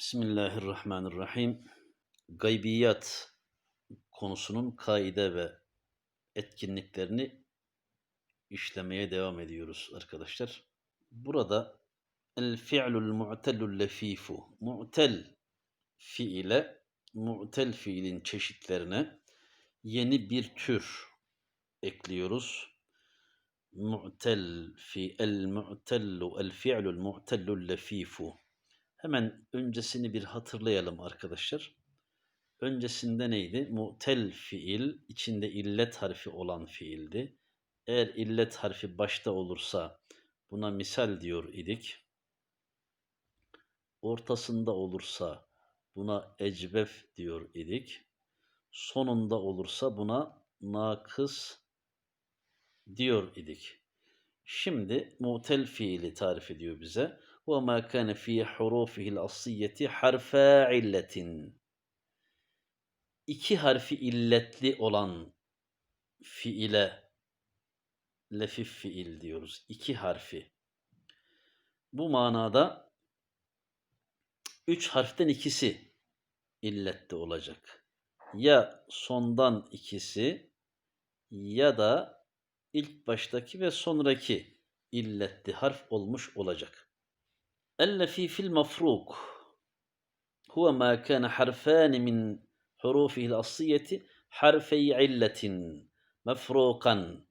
Bismillahirrahmanirrahim. Gaybiyat konusunun kaide ve etkinliklerini işlemeye devam ediyoruz arkadaşlar. Burada el fi'lul mu'tellul lefifu. Mu'tel fiile, mu'tel fiilin çeşitlerine yeni bir tür ekliyoruz. Mu'tel fi el mu'tellu el fi'lul mu'tellul lefifu. Hemen öncesini bir hatırlayalım arkadaşlar. Öncesinde neydi? Mu'tel fiil içinde illet harfi olan fiildi. Eğer illet harfi başta olursa buna misal diyor idik. Ortasında olursa buna ecbef diyor idik. Sonunda olursa buna nakıs diyor idik. Şimdi mu'tel fiili tarif ediyor bize. وَمَا كَانَ فِي حُرُوفِهِ الْأَصِّيَّةِ حَرْفَا عِلَّةٍ İki harfi illetli olan fiile lefif fiil diyoruz. İki harfi. Bu manada üç harften ikisi illetli olacak. Ya sondan ikisi ya da ilk baştaki ve sonraki illetli harf olmuş olacak. اللفيف المفروق هو ما كان حرفان من حروفه الأصلية حرفي علة مفروقا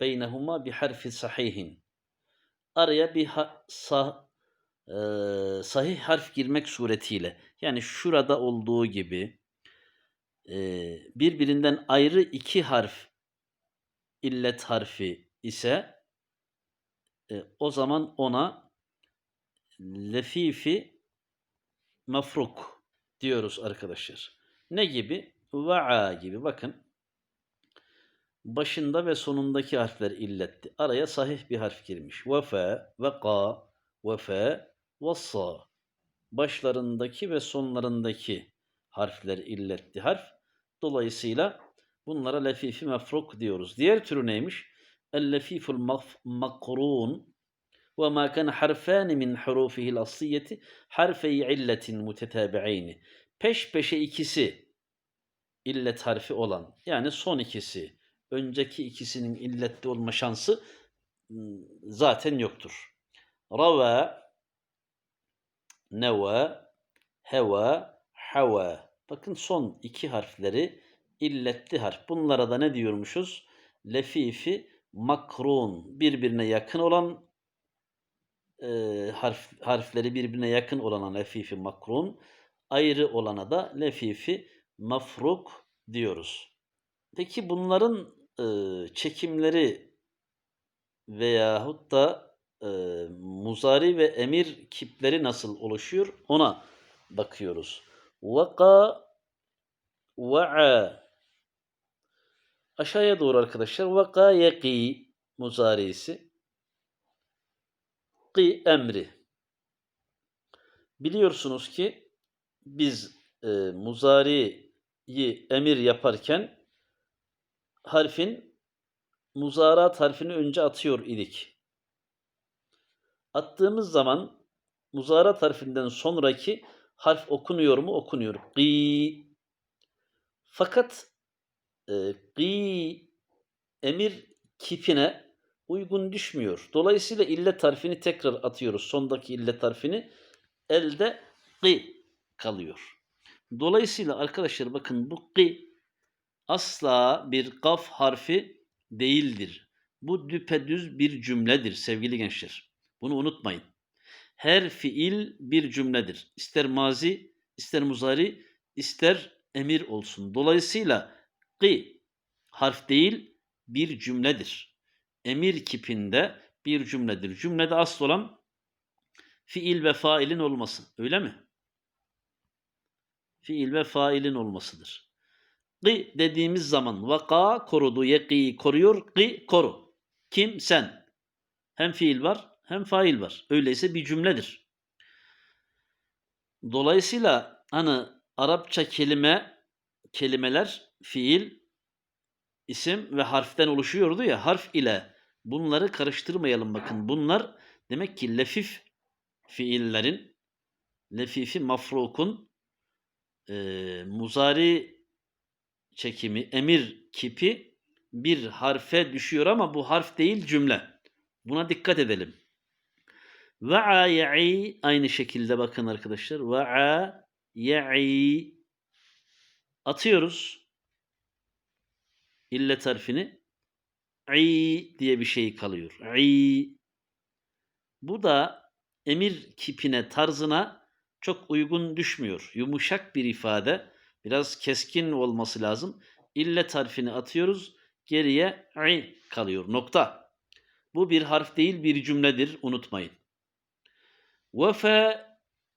بينهما بحرف صحيح araya bir ha, sa, e, sahih harf girmek suretiyle yani şurada olduğu gibi e, birbirinden ayrı iki harf illet harfi ise e, o zaman ona lefifi mafruk diyoruz arkadaşlar. Ne gibi? Va'a gibi bakın. Başında ve sonundaki harfler illetti. Araya sahih bir harf girmiş. Vefa, veka, vefa, vassa. Başlarındaki ve sonlarındaki harfler illetti harf. Dolayısıyla bunlara lefifi mefruk diyoruz. Diğer türü neymiş? El-lefiful makrun ve ma kana harfan min hurufihi'l asiyeti harfeyi illetin mutetabi'eyni. Peş peşe ikisi illet harfi olan yani son ikisi önceki ikisinin illette olma şansı ıı, zaten yoktur. Rava neva heva hava. Bakın son iki harfleri illetli harf. Bunlara da ne diyormuşuz? Lefifi makrun birbirine yakın olan e, harf, harfleri birbirine yakın olana lefifi makrun, ayrı olana da lefifi mafruk diyoruz. Peki bunların e, çekimleri veyahut da e, muzari ve emir kipleri nasıl oluşuyor ona bakıyoruz. Vaka va'a Aşağıya doğru arkadaşlar. Vaka yeki muzarisi hakkı emri. Biliyorsunuz ki biz e, muzariyi emir yaparken harfin muzarat harfini önce atıyor idik. Attığımız zaman muzarat harfinden sonraki harf okunuyor mu? Okunuyor. Gı. Fakat e, gı emir kipine uygun düşmüyor. Dolayısıyla illet tarifini tekrar atıyoruz. Sondaki illet tarifini elde gı kalıyor. Dolayısıyla arkadaşlar bakın bu gı asla bir kaf harfi değildir. Bu düpedüz bir cümledir sevgili gençler. Bunu unutmayın. Her fiil bir cümledir. İster mazi, ister muzari, ister emir olsun. Dolayısıyla gı harf değil bir cümledir emir kipinde bir cümledir. Cümlede asıl olan fiil ve failin olması. Öyle mi? Fiil ve failin olmasıdır. Gı dediğimiz zaman vaka korudu, yeki koruyor, gı koru. Kim? Sen. Hem fiil var hem fail var. Öyleyse bir cümledir. Dolayısıyla hani Arapça kelime kelimeler fiil, isim ve harften oluşuyordu ya harf ile Bunları karıştırmayalım bakın. Bunlar demek ki lefif fiillerin lefifi mafrukun e, muzari çekimi, emir kipi bir harfe düşüyor ama bu harf değil cümle. Buna dikkat edelim. Ve'a ya'i aynı şekilde bakın arkadaşlar. Ve'a ya'i atıyoruz. İllet harfini. İ diye bir şey kalıyor. İ. Bu da emir kipine, tarzına çok uygun düşmüyor. Yumuşak bir ifade. Biraz keskin olması lazım. İllet harfini atıyoruz. Geriye i kalıyor. Nokta. Bu bir harf değil bir cümledir. Unutmayın. Vefe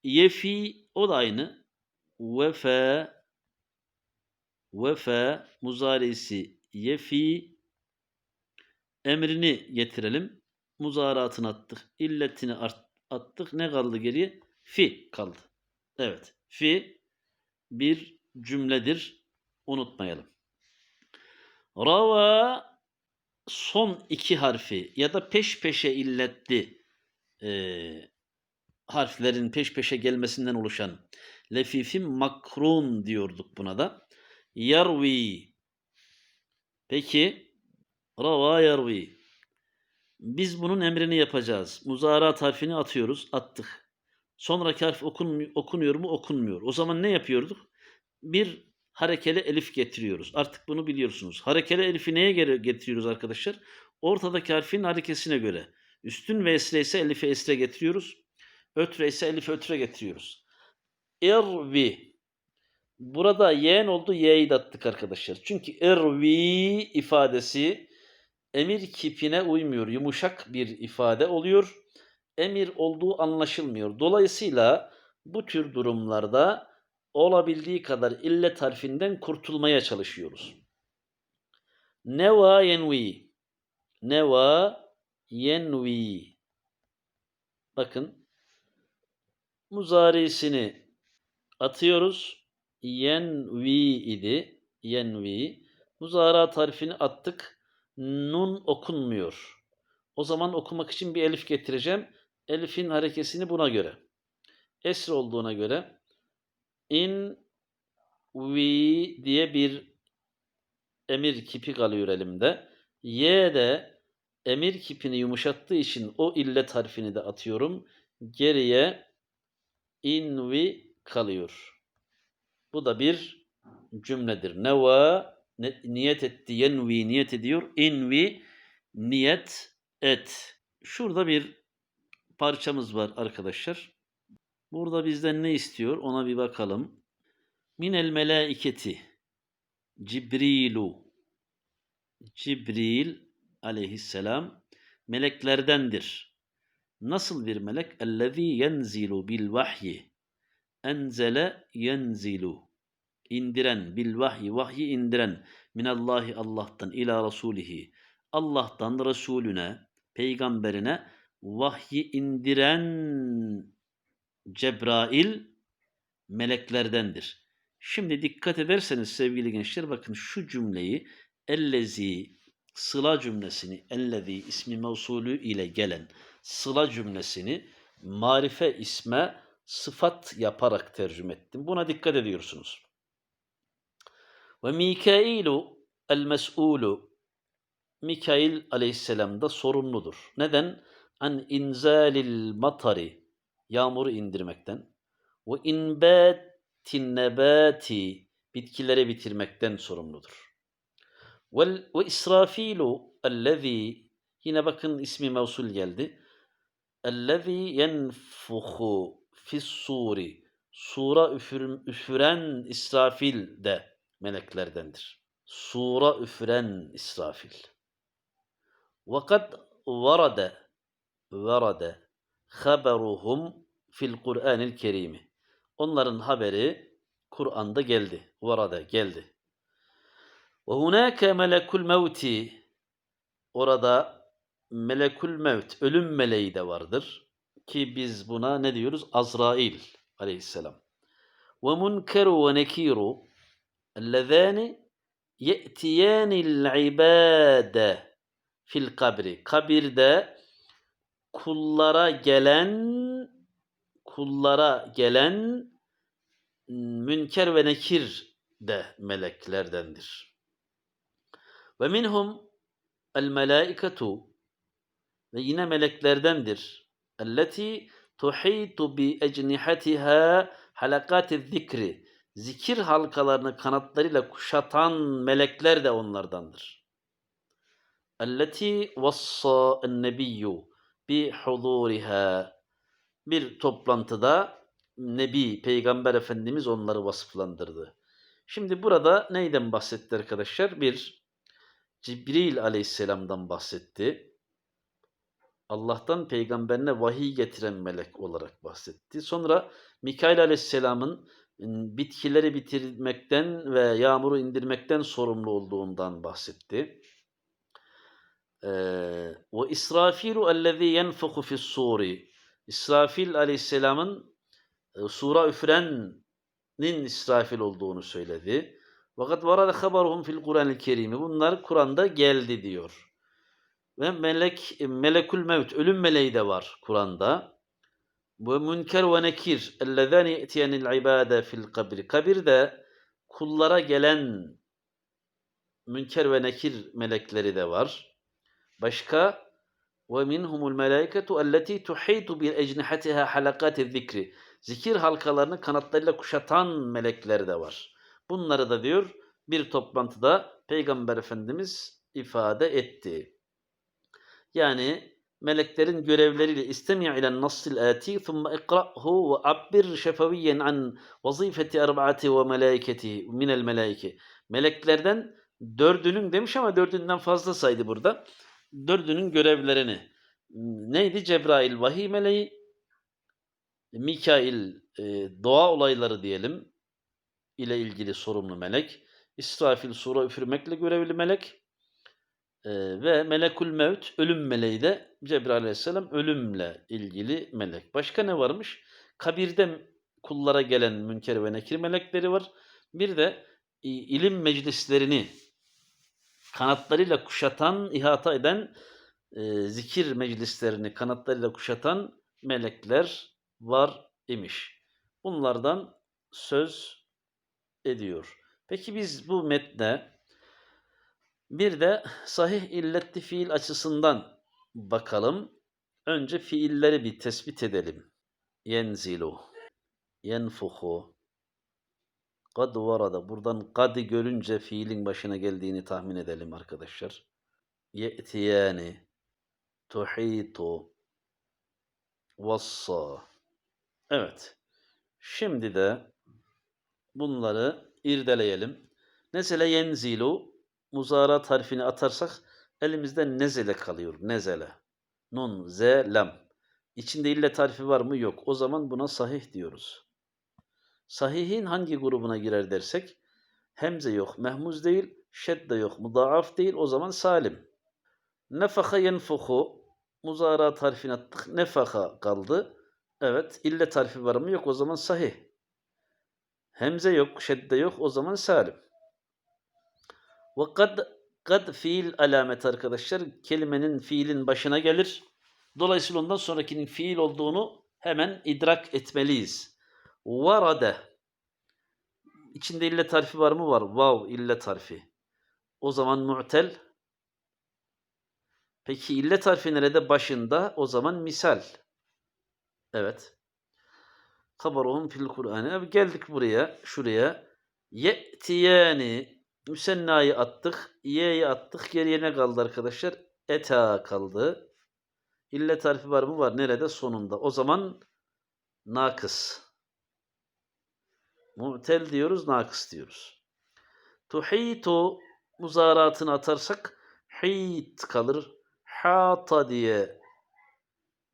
yefi o da aynı. Vefe vefe muzarisi yefi emrini getirelim. Muzaratını attık. illetini attık. Ne kaldı geriye? Fi kaldı. Evet. Fi bir cümledir. Unutmayalım. Rava son iki harfi ya da peş peşe illetli eee harflerin peş peşe gelmesinden oluşan lefifi makrun diyorduk buna da. Yarvi. Peki rava yarvi. Biz bunun emrini yapacağız. Muzarat harfini atıyoruz. Attık. Sonraki harf okun, okunuyor mu? Okunmuyor. O zaman ne yapıyorduk? Bir harekeli elif getiriyoruz. Artık bunu biliyorsunuz. Harekeli elifi neye göre getiriyoruz arkadaşlar? Ortadaki harfin harekesine göre. Üstün ve esre ise elifi esre getiriyoruz. Ötre ise elif ötre getiriyoruz. Irvi. Burada yeğen oldu ye'yi de attık arkadaşlar. Çünkü irvi ifadesi emir kipine uymuyor. Yumuşak bir ifade oluyor. Emir olduğu anlaşılmıyor. Dolayısıyla bu tür durumlarda olabildiği kadar illet harfinden kurtulmaya çalışıyoruz. Neva yenvi. Neva yenvi. Bakın muzarisini atıyoruz. Yenvi idi. Yenvi. Muzarat harfini attık. Nun okunmuyor. O zaman okumak için bir elif getireceğim. Elifin harekesini buna göre. Esr olduğuna göre in vi diye bir emir kipi kalıyor elimde. Y de emir kipini yumuşattığı için o illet harfini de atıyorum. Geriye invi kalıyor. Bu da bir cümledir. Neva ne- niyet etti, yenvi niyet ediyor. İnvi niyet et. Şurada bir parçamız var arkadaşlar. Burada bizden ne istiyor? Ona bir bakalım. Minel melaiketi Cibrilu Cibril aleyhisselam meleklerdendir. Nasıl bir melek? Ellezî yenzilu bil vahyi. Enzele yenzilu. İndiren, bil vahyi, vahyi indiren. Minallahi Allah'tan ila rasulihi. Allah'tan Resulüne, peygamberine vahyi indiren Cebrail meleklerdendir. Şimdi dikkat ederseniz sevgili gençler bakın şu cümleyi ellezi sıla cümlesini ellezi ismi mevsulü ile gelen sıla cümlesini marife isme sıfat yaparak tercüme ettim. Buna dikkat ediyorsunuz. Ve Mikailu el mes'ulu Mikail aleyhisselam da sorumludur. Neden? An inzalil matari yağmuru indirmekten ve inbatin nebati bitkileri bitirmekten sorumludur. Vel ve İsrafilu ellezî yine bakın ismi mevsul geldi. Ellezî yenfuhu fis suri sura üfür, üfüren İsrafil de meleklerdendir. Sura üfüren İsrafil. Vakat varade varade haberuhum fil Kur'anil Kerimi. Onların haberi Kur'an'da geldi. Varada geldi. Ve hunake melekul mevti. Orada melekul mevt, ölüm meleği de vardır. Ki biz buna ne diyoruz? Azrail aleyhisselam. Ve munkeru ve nekiru. Ellezâni ye'tiyânil ibâde fil kabri. Kabirde kullara gelen kullara gelen münker ve nekir de meleklerdendir. Ve minhum el melaiketu ve yine meleklerdendir. Elleti tuhitu bi ecnihatiha halakati zikri. Zikir halkalarını kanatlarıyla kuşatan melekler de onlardandır. Elleti vassa en-nebiyyu bi huzuriha. Bir toplantıda Nebi, Peygamber Efendimiz onları vasıflandırdı. Şimdi burada neyden bahsetti arkadaşlar? Bir, Cibril aleyhisselamdan bahsetti. Allah'tan peygamberine vahiy getiren melek olarak bahsetti. Sonra Mikail aleyhisselamın bitkileri bitirmekten ve yağmuru indirmekten sorumlu olduğundan bahsetti. Ve İsrafilu ellezî yenfuku fis suri. İsrafil aleyhisselamın e, sura üfrenin İsrafil olduğunu söyledi. Fakat varada haberuhum fil Kur'an-ı Kerim'i. Bunlar Kur'an'da geldi diyor. Ve melek melekül mevt ölüm meleği de var Kur'an'da. Bu münker ve nekir ellezani yetiyenil ibade fil kabri. Kabirde kullara gelen münker ve nekir melekleri de var. Başka ve minhumul melaiketu elleti tuhitu bi ecnihatiha halakati zikri. Zikir halkalarını kanatlarıyla kuşatan melekler de var. Bunları da diyor bir toplantıda Peygamber Efendimiz ifade etti. Yani meleklerin görevleriyle istemi' ile nassil ati thumma ikra'hu ve abbir şefaviyen an vazifeti arba'ati ve melaiketi minel melaike. Meleklerden dördünün demiş ama dördünden fazla saydı burada. Dördünün görevlerini. Neydi? Cebrail vahiy meleği, Mikail e, doğa olayları diyelim ile ilgili sorumlu melek, İsrafil sura üfürmekle görevli melek ve melekul mevt ölüm meleği de Cebrail aleyhisselam ölümle ilgili melek. Başka ne varmış? Kabirde kullara gelen münker ve nekir melekleri var. Bir de ilim meclislerini kanatlarıyla kuşatan, ihata eden e, zikir meclislerini kanatlarıyla kuşatan melekler var imiş. Bunlardan söz ediyor. Peki biz bu metne bir de sahih illetli fiil açısından bakalım. Önce fiilleri bir tespit edelim. Yenzilu, yenfuhu, kad varada. Buradan kadi görünce fiilin başına geldiğini tahmin edelim arkadaşlar. Ye'tiyani, tuhitu, vassa. Evet. Şimdi de bunları irdeleyelim. Nezele yenzilu muzarat harfini atarsak elimizde nezele kalıyor. Nezele. Nun, z, lam. İçinde ille tarifi var mı? Yok. O zaman buna sahih diyoruz. Sahihin hangi grubuna girer dersek hemze yok, mehmuz değil, şedde yok, mudaaf değil. O zaman salim. Nefaka yenfuhu muzarat harfini attık. Nefaka kaldı. Evet. ille tarifi var mı? Yok. O zaman sahih. Hemze yok, şedde yok. O zaman salim. Ve kad, kad fiil alamet arkadaşlar. Kelimenin fiilin başına gelir. Dolayısıyla ondan sonrakinin fiil olduğunu hemen idrak etmeliyiz. Varade. İçinde ille tarifi var mı? Var. Vav ille tarifi. O zaman mu'tel. Peki ille tarifi nerede? Başında. O zaman misal. Evet. Kabaruhum fil Kur'an'ı. Geldik buraya, şuraya. Ye'tiyani. Müsennayı attık. Y'yi attık. Geriye ne kaldı arkadaşlar? Eta kaldı. İlle tarifi var mı? Var. Nerede? Sonunda. O zaman nakıs. Mu'tel diyoruz, nakıs diyoruz. Tuhitu muzaratını atarsak hit kalır. Hata diye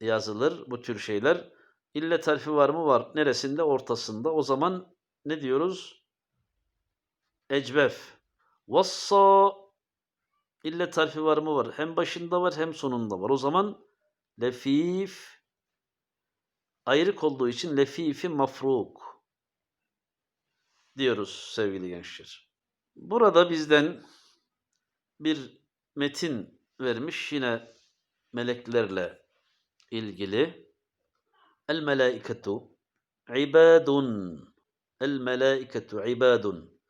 yazılır bu tür şeyler. İlle tarifi var mı? Var. Neresinde? Ortasında. O zaman ne diyoruz? Ecbef. Vassa ille tarifi var mı? Var. Hem başında var hem sonunda var. O zaman lefif ayrık olduğu için lefifi mafruk diyoruz sevgili gençler. Burada bizden bir metin vermiş yine meleklerle ilgili. El melaiketu ibadun. El melaiketu ibadun.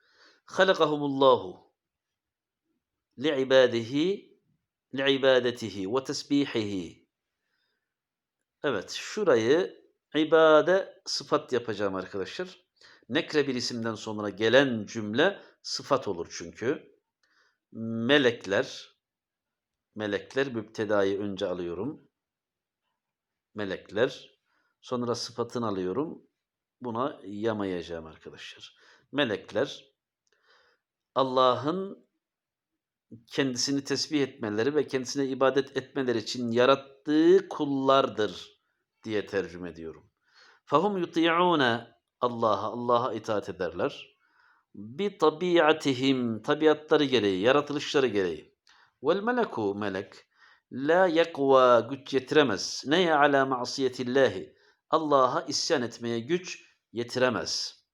Halakahumullahu li'ibadetihi ve tesbihihi. Evet, şurayı ibade sıfat yapacağım arkadaşlar. Nekre bir isimden sonra gelen cümle sıfat olur çünkü. Melekler, melekler müptedayı önce alıyorum. Melekler, sonra sıfatını alıyorum. Buna yamayacağım arkadaşlar. Melekler, Allah'ın kendisini tesbih etmeleri ve kendisine ibadet etmeleri için yarattığı kullardır diye tercüme ediyorum. Fahum yuti'une Allah'a, Allah'a itaat ederler. Bi tabiatihim, tabiatları gereği, yaratılışları gereği. Vel meleku, melek, la yakva, güç yetiremez. Neye ala masiyetillahi? Allah'a isyan etmeye güç yetiremez.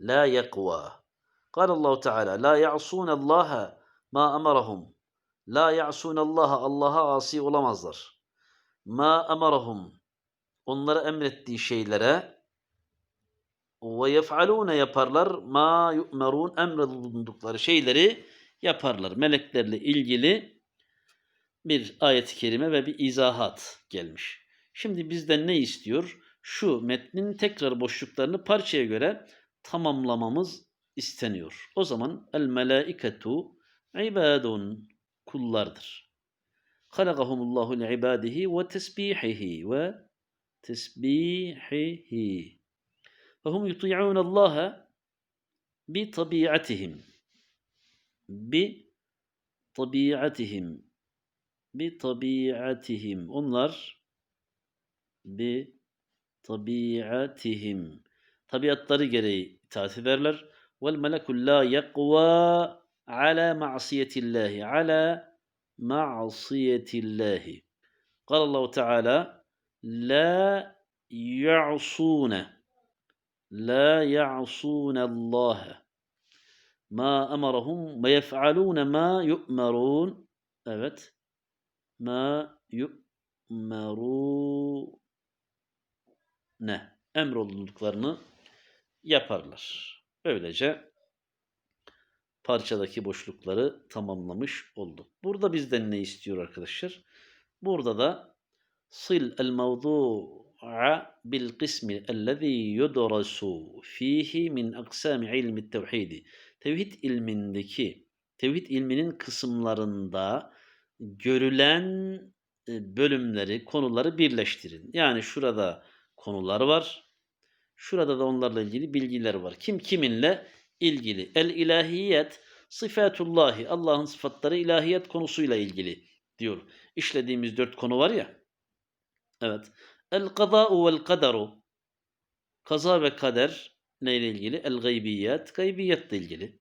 La yakva. Kâlallahu Teala, la ya'sûne Allah'a ma emarahum. La ya'sunallaha Allah'a asi olamazlar. Ma emarahum. Onlara emrettiği şeylere ve yef'alune yaparlar. Ma yu'merun emredildikleri şeyleri yaparlar. Meleklerle ilgili bir ayet-i kerime ve bir izahat gelmiş. Şimdi bizden ne istiyor? Şu metnin tekrar boşluklarını parçaya göre tamamlamamız isteniyor. O zaman el melaiketu عباد kullardır. خلقهم الله لعباده وتسبيحه وتسبيحه. فهم يطيعون الله بطبيعتهم بطبيعتهم بطبيعتهم. انظر بطبيعتهم. طبيعة الطريق لي تاتي والملك لا يقوى على معصية الله على معصية الله. قال الله تعالى لا يعصون لا يعصون الله. ما أمرهم ما يفعلون ما يؤمرون. أبت ما يؤمرون. أمر الله يقرر Böylece parçadaki boşlukları tamamlamış olduk. Burada bizden ne istiyor arkadaşlar? Burada da sil el mevdu'a bil kısmi ellezî yudrasu fihi min aksami ilmi tevhidi. Tevhid ilmindeki, tevhid ilminin kısımlarında görülen e, bölümleri, konuları birleştirin. Yani şurada konular var. Şurada da onlarla ilgili bilgiler var. Kim kiminle ilgili? El ilahiyet sıfatullahi. Allah'ın sıfatları ilahiyet konusuyla ilgili diyor. İşlediğimiz dört konu var ya. Evet. El kada'u vel kaderu. Kaza ve kader neyle ilgili? El gaybiyet. Gaybiyetle ilgili.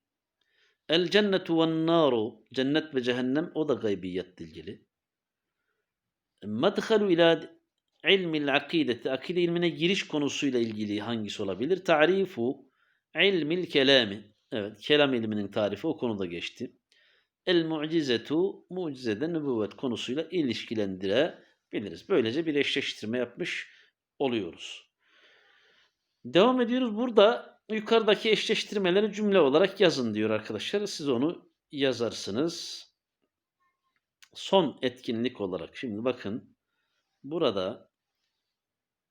El cennetu ven naru. Cennet ve cehennem o da gaybiyetle ilgili. Medhalu ila ilmil akideti. Akide ilmine giriş konusuyla ilgili hangisi olabilir? Ta'rifu ilmil kelami. Evet, kelam ilminin tarifi o konuda geçti. El mucizetu, mucizede nübüvvet konusuyla ilişkilendirebiliriz. Böylece bir eşleştirme yapmış oluyoruz. Devam ediyoruz. Burada yukarıdaki eşleştirmeleri cümle olarak yazın diyor arkadaşlar. Siz onu yazarsınız. Son etkinlik olarak. Şimdi bakın. Burada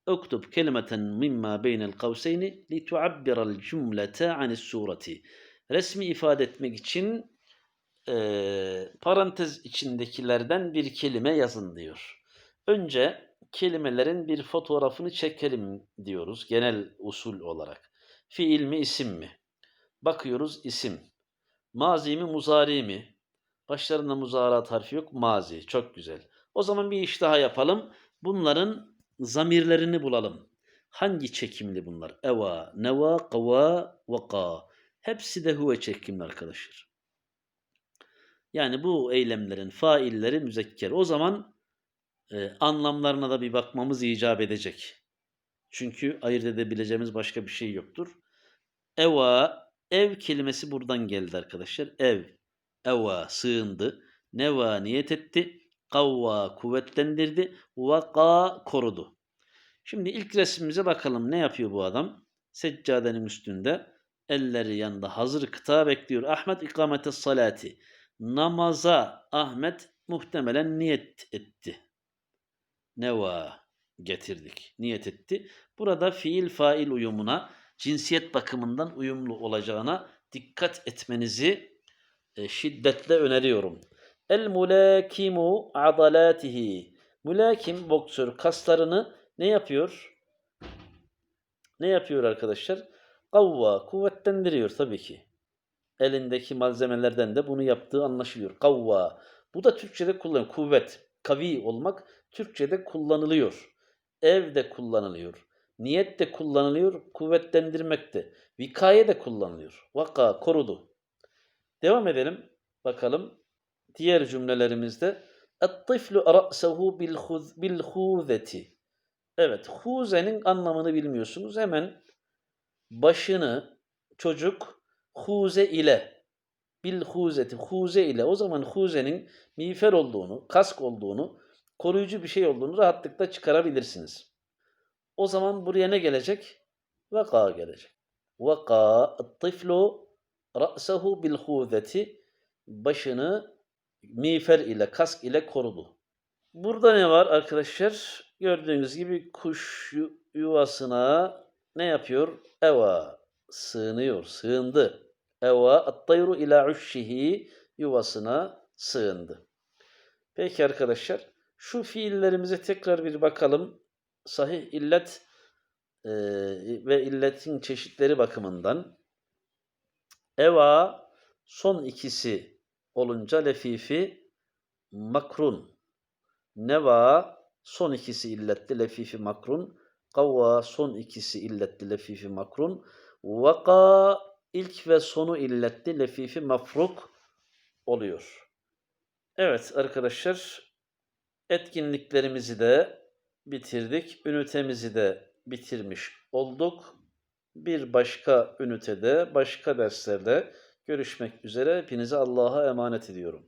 اكتب كلمة مما بين القوسين لتعبر الجملة عن السورة. Resmi ifade etmek için e, parantez içindekilerden bir kelime yazın diyor. Önce kelimelerin bir fotoğrafını çekelim diyoruz genel usul olarak. Fiil mi isim mi? Bakıyoruz isim. Mazi mi muzari mi? Başlarında muzarat harfi yok. Mazi. Çok güzel. O zaman bir iş daha yapalım. Bunların zamirlerini bulalım. Hangi çekimli bunlar? Eva, neva, kava, vaka. Hepsi de huve çekimli arkadaşlar. Yani bu eylemlerin failleri müzekker. O zaman e, anlamlarına da bir bakmamız icap edecek. Çünkü ayırt edebileceğimiz başka bir şey yoktur. Eva, ev kelimesi buradan geldi arkadaşlar. Ev, eva, sığındı. Neva, niyet etti. Kavva, kuvvetlendirdi. Vaka, korudu. Şimdi ilk resmimize bakalım. Ne yapıyor bu adam? Seccadenin üstünde. Elleri yanında hazır kıta bekliyor. Ahmet ikamete salati. Namaza Ahmet muhtemelen niyet etti. Neva getirdik. Niyet etti. Burada fiil fail uyumuna cinsiyet bakımından uyumlu olacağına dikkat etmenizi e, şiddetle öneriyorum. El mulakimu adalatihi. Mulakim boksör kaslarını ne yapıyor? Ne yapıyor arkadaşlar? Kavva kuvvetlendiriyor tabii ki. Elindeki malzemelerden de bunu yaptığı anlaşılıyor. Kavva. Bu da Türkçe'de kullanılıyor. Kuvvet, kavi olmak Türkçe'de kullanılıyor. Evde kullanılıyor. Niyet de kullanılıyor. Kuvvetlendirmek de. Vikaye de kullanılıyor. Vaka, korudu. Devam edelim. Bakalım Diğer cümlelerimizde. اَطِّفْلُ أَرَأْسَهُ بِالْخُوذَةِ Evet, huzenin anlamını bilmiyorsunuz. Hemen başını çocuk huze ile bil huzeti huze ile o zaman huzenin miğfer olduğunu, kask olduğunu, koruyucu bir şey olduğunu rahatlıkla çıkarabilirsiniz. O zaman buraya ne gelecek? Vaka gelecek. Vaka tiflu ra'sahu bil huzeti başını miğfer ile, kask ile korudu. Burada ne var arkadaşlar? Gördüğünüz gibi kuş yu- yuvasına ne yapıyor? Eva sığınıyor, sığındı. Eva at-tayru ila uşşihi yuvasına sığındı. Peki arkadaşlar, şu fiillerimize tekrar bir bakalım. Sahih illet e, ve illetin çeşitleri bakımından. Eva son ikisi olunca lefifi makrun. Neva son ikisi illetli lefifi makrun. Kavva son ikisi illetli lefifi makrun. Vaka ilk ve sonu illetli lefifi mafruk oluyor. Evet arkadaşlar etkinliklerimizi de bitirdik. Ünitemizi de bitirmiş olduk. Bir başka ünitede, başka derslerde görüşmek üzere. Hepinize Allah'a emanet ediyorum.